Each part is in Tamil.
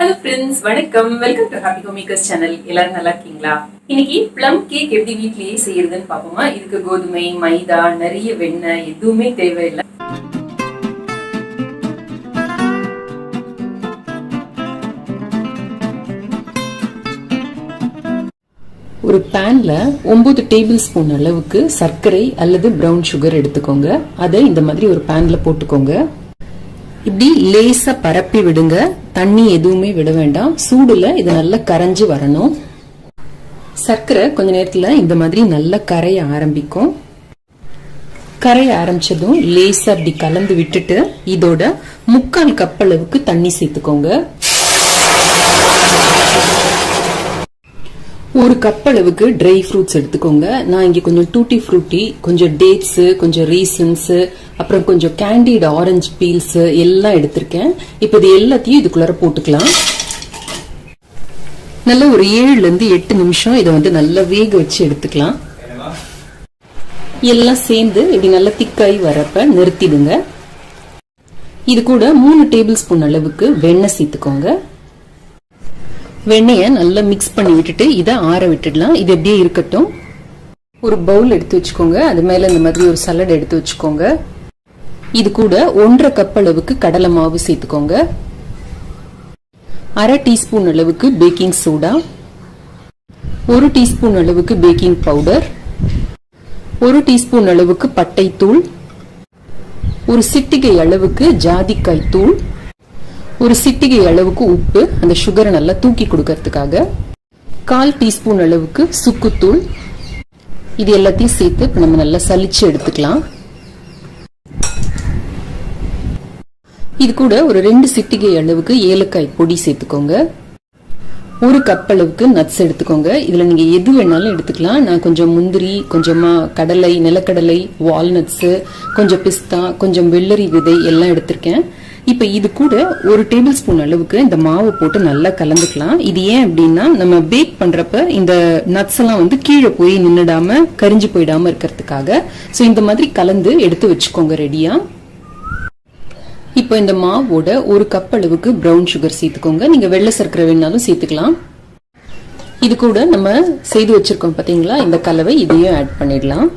ஹலோ ஃப்ரெண்ட்ஸ் வணக்கம். Welcome to happy homemakers channel எல்லாரும் நல்லா இருக்கீங்களா? இன்னைக்கு ப்ளம் கேக் எப்படி வீட்லயே செய்யறதுன்னு பாப்போமா இதுக்கு கோதுமை மைதா நிறைய வெண்ணெய் எதுவுமே தேவையில்லை. ஒரு பேன்ல ஒன்பது டேபிள் ஸ்பூன் அளவுக்கு சர்க்கரை அல்லது பிரவுன் சுகர் எடுத்துக்கோங்க. அதை இந்த மாதிரி ஒரு பேன்ல போட்டுக்கோங்க. இப்படி லேசா பரப்பி விடுங்க. தண்ணி எதுவுமே விட வேண்டாம். சூடுல இது நல்லா கரைஞ்சு வரணும். சர்க்கரை கொஞ்ச நேரத்துல இந்த மாதிரி நல்லா கரைய ஆரம்பிக்கும். கரைய ஆரம்பிச்சதும் லேசா அப்படி கலந்து விட்டுட்டு இதோட முக்கால் கப் அளவுக்கு தண்ணி சேர்த்துக்கோங்க. ஒரு கப் அளவுக்கு ட்ரை ஃப்ரூட்ஸ் எடுத்துக்கோங்க. நான் இங்கே கொஞ்சம் டூட்டி ஃப்ரூட்டி கொஞ்சம் டேட்ஸ் கொஞ்சம் ரீசன்ஸ் அப்புறம் கொஞ்சம் கேண்டிட் ஆரஞ்சு பீல்ஸ் எல்லாம் எடுத்திருக்கேன். இப்போ இது எல்லாத்தையும் இதுக்குள்ளார போட்டுக்கலாம். நல்ல ஒரு ஏழுல இருந்து எட்டு நிமிஷம் இதை வந்து நல்லா வேக வச்சு எடுத்துக்கலாம். எல்லாம் சேர்ந்து இப்படி நல்லா திக்காய் வரப்ப நிறுத்திடுங்க. இது கூட மூணு டேபிள் ஸ்பூன் அளவுக்கு வெண்ணெய் சேர்த்துக்கோங்க. வெண்ணெயை நல்லா மிக்ஸ் பண்ணி விட்டுட்டு இதை ஆற விட்டுடலாம். இது எப்படியே இருக்கட்டும். ஒரு பவுல் எடுத்து வச்சுக்கோங்க. அது மேலே இந்த மாதிரி ஒரு சலட் எடுத்து வச்சுக்கோங்க. இது கூட ஒன்றரை கப் அளவுக்கு கடலை மாவு சேர்த்துக்கோங்க. அரை டீஸ்பூன் அளவுக்கு பேக்கிங் சோடா ஒரு டீஸ்பூன் அளவுக்கு பேக்கிங் பவுடர் ஒரு டீஸ்பூன் அளவுக்கு பட்டைத்தூள் ஒரு சிட்டிகை அளவுக்கு ஜாதிக்காய் தூள். ஒரு சிட்டிகை அளவுக்கு உப்பு அந்த சுகரை நல்லா தூக்கி கொடுக்கறதுக்காக கால் டீஸ்பூன் அளவுக்கு சுக்குத்தூள். இது எல்லாத்தையும் சேர்த்து இப்போ நம்ம நல்லா சலிச்சு எடுத்துக்கலாம். இது கூட ஒரு ரெண்டு சிட்டிகை அளவுக்கு ஏலக்காய் பொடி சேர்த்துக்கோங்க. ஒரு கப் அளவுக்கு நட்ஸ் எடுத்துக்கோங்க. இதில் நீங்கள் எது வேணாலும் எடுத்துக்கலாம். நான் கொஞ்சம் முந்திரி கொஞ்சமாக கடலை நிலக்கடலை வால்நட்ஸு கொஞ்சம் பிஸ்தா கொஞ்சம் வெள்ளரி விதை எல்லாம் எடுத்திருக்கேன். இப்போ இது கூட ஒரு டேபிள் ஸ்பூன் அளவுக்கு இந்த மாவு போட்டு நல்லா கலந்துக்கலாம். இது ஏன் அப்படின்னா நம்ம பேக் பண்றப்ப இந்த நட்ஸ் எல்லாம் வந்து கீழே போய் நின்னுடாம கரிஞ்சு போயிடாம இருக்கிறதுக்காக. ஸோ இந்த மாதிரி கலந்து எடுத்து வச்சுக்கோங்க ரெடியா இப்போ இந்த மாவோட ஒரு கப் அளவுக்கு ப்ரௌன் சுகர் சேர்த்துக்கோங்க. நீங்க வெள்ளை சர்க்கரை வேணாலும் சேர்த்துக்கலாம். இது கூட நம்ம செய்து வச்சிருக்கோம் பாத்தீங்களா? இந்த கலவை இதையும் ஆட் பண்ணிடலாம்.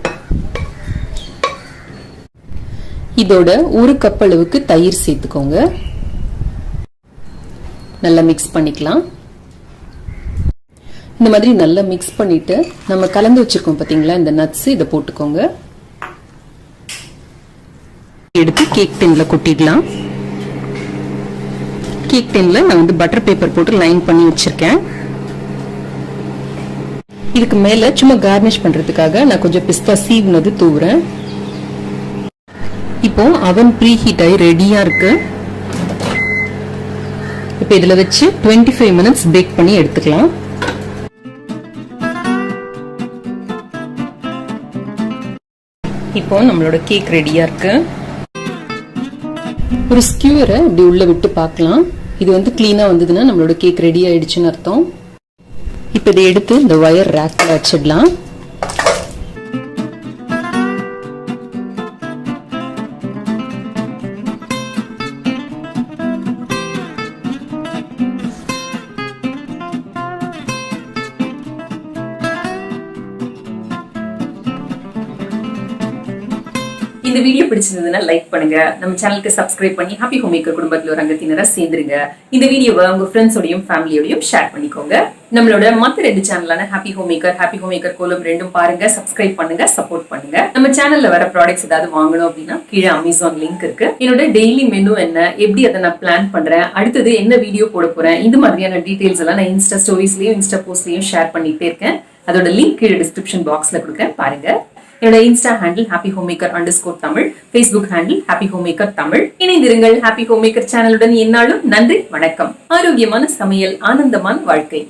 இதோட ஒரு கப் அளவுக்கு தயிர் சேர்த்துக்கோங்க. நல்லா மிக்ஸ் பண்ணிக்கலாம். இந்த மாதிரி நல்லா மிக்ஸ் பண்ணிட்டு நம்ம கலந்து வச்சிருக்கோம் பாத்தீங்களா? இந்த நட்ஸ் இதை போட்டுக்கோங்க. எடுத்து கேக் டின்ல கொட்டிடலாம். கேக் டின்ல நான் வந்து பட்டர் பேப்பர் போட்டு லைன் பண்ணி வச்சிருக்கேன். இதுக்கு மேல சும்மா கார்னிஷ் பண்றதுக்காக நான் கொஞ்சம் பிஸ்தா சீவுனது தூவுறேன். இப்போ அவன் ப்ரீ ஹீட் ஆகி ரெடியா இருக்கு. இப்போ இதுல வச்சு 25 ஃபைவ் மினிட்ஸ் பேக் பண்ணி எடுத்துக்கலாம். இப்போ நம்மளோட கேக் ரெடியா இருக்கு. ஒரு ஸ்கியூரை இப்படி உள்ள விட்டு பார்க்கலாம். இது வந்து கிளீனா வந்ததுன்னா நம்மளோட கேக் ரெடி ஆயிடுச்சுன்னு அர்த்தம். இப்போ இதை எடுத்து இந்த ஒயர் ரேக்ல வச்சிடலாம். இந்த வீடியோ பிடிச்சிருந்ததுன்னா லைக் பண்ணுங்க. நம்ம சேனலுக்கு சப்ஸ்கிரைப் பண்ணி ஹாப்பி ஹோமேக்கர் குடும்பத்தில் ஒரு அங்கத்தினரா சேர்ந்துருங்க. இந்த வீடியோவை உங்க ஃப்ரெண்ட்ஸோடையும் ஃபேமிலியோடையும் ஷேர் பண்ணிக்கோங்க. நம்மளோட மத்த ரெண்டு சேனலான happy home maker happy homemaker Kolam ரெண்டும் பாருங்க சப்ஸ்கிரைப் பண்ணுங்க சப்போர்ட் பண்ணுங்க. நம்ம சேனல்ல வர ப்ராடக்ட்ஸ் ஏதாவது வாங்கணும் அப்படின்னா கீழே அமேசான் லிங்க் இருக்கு. என்னோட டெய்லி மெனு என்ன எப்படி அதை நான் பிளான் பண்றேன் அடுத்தது என்ன வீடியோ போட போறேன் இந்த மாதிரியான டீடைல்ஸ் எல்லாம் நான் இன்ஸ்டா ஸ்டோரிஸ்லயும் இன்ஸ்டா போஸ்ட்லயும் ஷேர் பண்ணிட்டே இருக்கேன். அதோட லிங்க் கீழே டிஸ்கிரிப்ஷன் பாக்ஸ்ல கொடுக்கேன் பாருங்க. என்னோட Insta handle happy homemaker underscore Tamil. Facebook handle happy homemaker Tamil. இணைந்திருங்கள் ஹாப்பி ஹோம்மேக்கர் சேனலுடன் என்னாலும் நன்றி வணக்கம். ஆரோக்கியமான சமையல் ஆனந்தமான வாழ்க்கை.